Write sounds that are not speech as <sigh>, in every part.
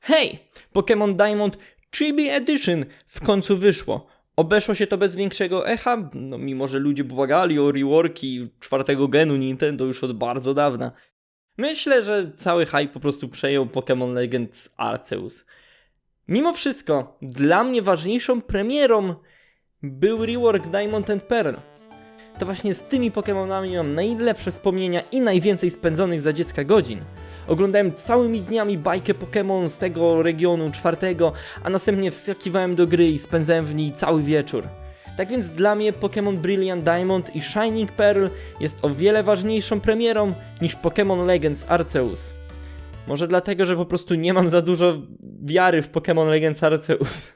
Hej! Pokémon Diamond Chibi Edition w końcu wyszło. Obeszło się to bez większego echa, no mimo że ludzie błagali o reworki czwartego genu Nintendo już od bardzo dawna. Myślę, że cały hype po prostu przejął Pokémon Legends Arceus. Mimo wszystko, dla mnie ważniejszą premierą był rework Diamond and Pearl. To właśnie z tymi Pokémonami mam najlepsze wspomnienia i najwięcej spędzonych za dziecka godzin. Oglądałem całymi dniami bajkę Pokémon z tego regionu czwartego, a następnie wskakiwałem do gry i spędzałem w niej cały wieczór. Tak więc dla mnie Pokémon Brilliant Diamond i Shining Pearl jest o wiele ważniejszą premierą niż Pokémon Legends Arceus. Może dlatego, że po prostu nie mam za dużo wiary w Pokémon Legends Arceus.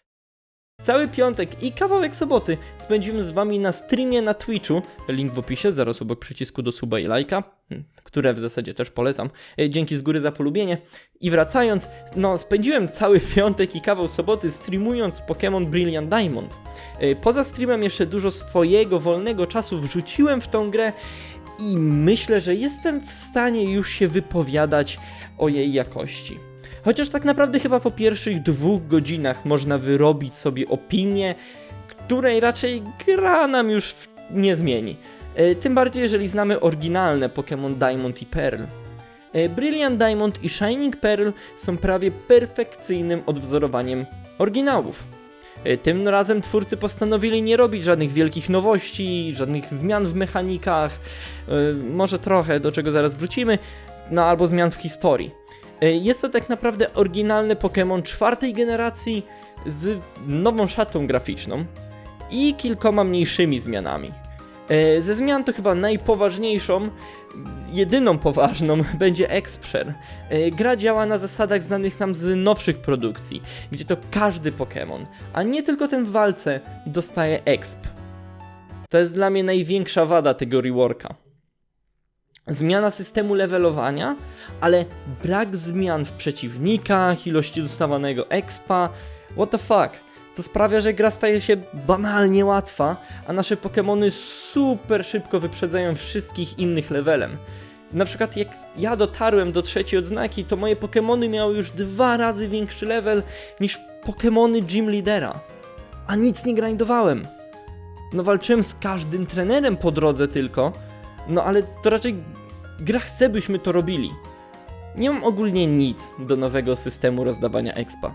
<laughs> Cały piątek i kawałek soboty spędzimy z wami na streamie na Twitchu. Link w opisie, zaraz obok przycisku do suba i lajka, które w zasadzie też polecam. E, Dzięki z góry za polubienie. I wracając, no spędziłem cały <laughs> piątek i kawał soboty streamując Pokémon Brilliant Diamond. E, Poza streamem jeszcze dużo swojego wolnego czasu wrzuciłem w tą grę i myślę, że jestem w stanie już się wypowiadać o jej jakości. Chociaż tak naprawdę chyba po pierwszych dwóch godzinach można wyrobić sobie opinię, której raczej gra nam już nie zmieni. E, Tym bardziej, jeżeli znamy oryginalne Pokémon Diamond i Pearl. E, Brilliant Diamond i Shining Pearl są prawie perfekcyjnym odwzorowaniem oryginałów. E, Tym razem twórcy postanowili nie robić żadnych wielkich nowości, żadnych zmian w mechanikach, może trochę, do czego zaraz wrócimy, no albo zmian w historii. Jest to tak naprawdę oryginalny Pokémon czwartej generacji z nową szatą graficzną i kilkoma mniejszymi zmianami. E, Ze zmian to chyba najpoważniejszą, jedyną poważną <laughs> będzie Express. Gra działa na zasadach znanych nam z nowszych produkcji, gdzie to każdy Pokémon, a nie tylko ten w walce, dostaje exp. To jest dla mnie największa wada tego reworka. Zmiana systemu levelowania, ale brak zmian w przeciwnikach, ilości dostawanego expa. What the fuck? To sprawia, że gra staje się banalnie łatwa, a nasze Pokémony super szybko wyprzedzają wszystkich innych levelem. Na przykład jak ja dotarłem do trzeciej odznaki, to moje Pokémony miały już dwa razy większy level niż Pokémony Gym Leadera. A nic nie grindowałem. No walczyłem z każdym trenerem po drodze tylko, no ale to raczej gra chce, byśmy to robili. Nie mam ogólnie nic do nowego systemu rozdawania expa.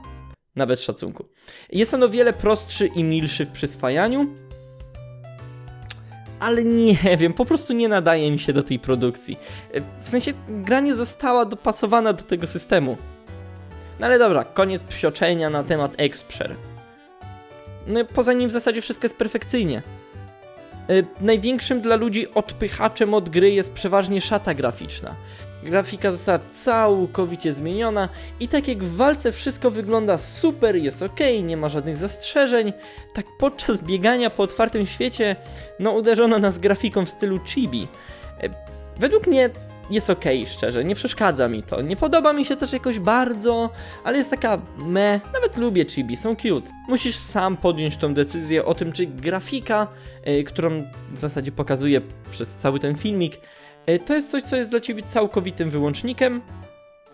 Nawet szacunku. Jest on o wiele prostszy i milszy w przyswajaniu, ale nie wiem, po prostu nie nadaje mi się do tej produkcji. W sensie, gra nie została dopasowana do tego systemu. No ale dobra, koniec psioczenia na temat Express. No poza nim w zasadzie wszystko jest perfekcyjnie. E, Największym dla ludzi odpychaczem od gry jest przeważnie szata graficzna. Grafika została całkowicie zmieniona i tak jak w walce wszystko wygląda super, jest ok, nie ma żadnych zastrzeżeń, tak podczas biegania po otwartym świecie, no uderzono nas grafiką w stylu chibi. E, Według mnie jest ok, szczerze, nie przeszkadza mi to. Nie podoba mi się też jakoś bardzo, ale jest taka me, nawet lubię chibi, są cute. Musisz sam podjąć tą decyzję o tym, czy grafika, y, którą w zasadzie pokazuję przez cały ten filmik, to jest coś, co jest dla ciebie całkowitym wyłącznikiem,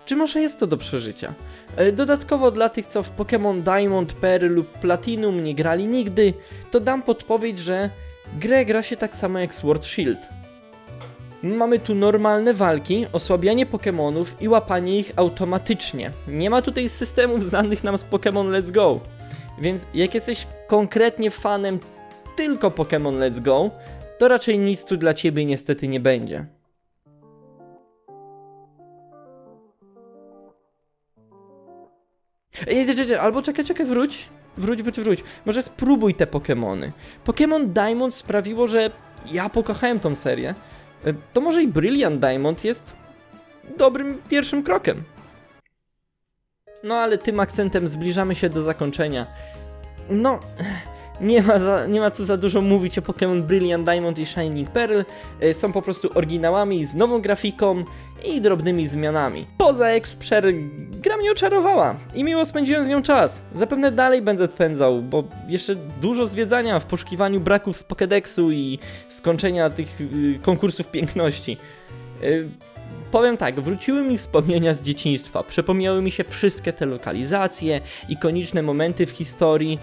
czy może jest to do przeżycia. Y, Dodatkowo dla tych, co w Pokémon Diamond, Pearl lub Platinum nie grali nigdy, to dam podpowiedź, że grę gra się tak samo jak Sword Shield. Mamy tu normalne walki, osłabianie Pokémonów i łapanie ich automatycznie. Nie ma tutaj systemów znanych nam z Pokémon Let's Go. Więc jak jesteś konkretnie fanem tylko Pokémon Let's Go, to raczej nic tu dla ciebie niestety nie będzie. Albo czekaj, czekaj, wróć. Wróć, wróć, wróć. Może spróbuj te Pokémony. Pokémon Diamond sprawiło, że ja pokochałem tą serię. E, To może i Brilliant Diamond jest dobrym pierwszym krokiem. No ale tym akcentem zbliżamy się do zakończenia. No, nie ma, za, nie ma co za dużo mówić o Pokémon Brilliant Diamond i Shining Pearl. E, Są po prostu oryginałami z nową grafiką i drobnymi zmianami. Poza Express mnie oczarowała i miło spędziłem z nią czas. Zapewne dalej będę spędzał, bo jeszcze dużo zwiedzania w poszukiwaniu braków z Pokédexu i skończenia tych y, konkursów piękności. Y, Powiem tak, wróciły mi wspomnienia z dzieciństwa. Przypomniały mi się wszystkie te lokalizacje, ikoniczne momenty w historii.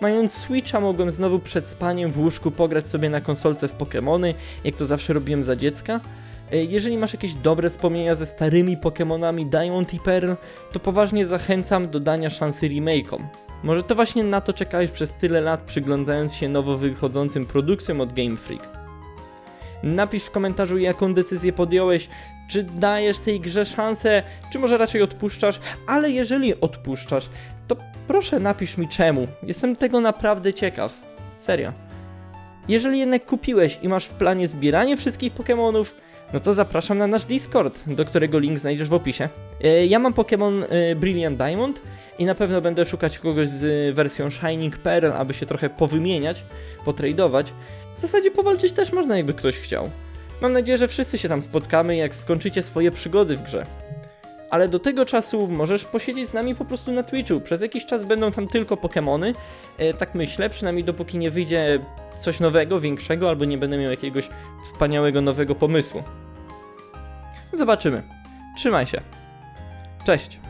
Mając Switcha mogłem znowu przed spaniem w łóżku pograć sobie na konsolce w Pokémony, jak to zawsze robiłem za dziecka. E, Jeżeli masz jakieś dobre wspomnienia ze starymi Pokémonami Diamond i Pearl, to poważnie zachęcam do dania szansy remake'om. Może to właśnie na to czekałeś przez tyle lat przyglądając się nowo wychodzącym produkcjom od Game Freak. Napisz w komentarzu jaką decyzję podjąłeś, czy dajesz tej grze szansę, czy może raczej odpuszczasz, ale jeżeli odpuszczasz, to proszę napisz mi czemu. Jestem tego naprawdę ciekaw. Serio. Jeżeli jednak kupiłeś i masz w planie zbieranie wszystkich Pokémonów, no to zapraszam na nasz Discord, do którego link znajdziesz w opisie. E, Ja mam Pokémon e, Brilliant Diamond i na pewno będę szukać kogoś z wersją Shining Pearl, aby się trochę powymieniać, potradować. W zasadzie powalczyć też można, jakby ktoś chciał. Mam nadzieję, że wszyscy się tam spotkamy, jak skończycie swoje przygody w grze. Ale do tego czasu możesz posiedzieć z nami po prostu na Twitchu. Przez jakiś czas będą tam tylko Pokémony. E, tak myślę, przynajmniej dopóki nie wyjdzie coś nowego, większego, albo nie będę miał jakiegoś wspaniałego nowego pomysłu. Zobaczymy. Trzymaj się. Cześć.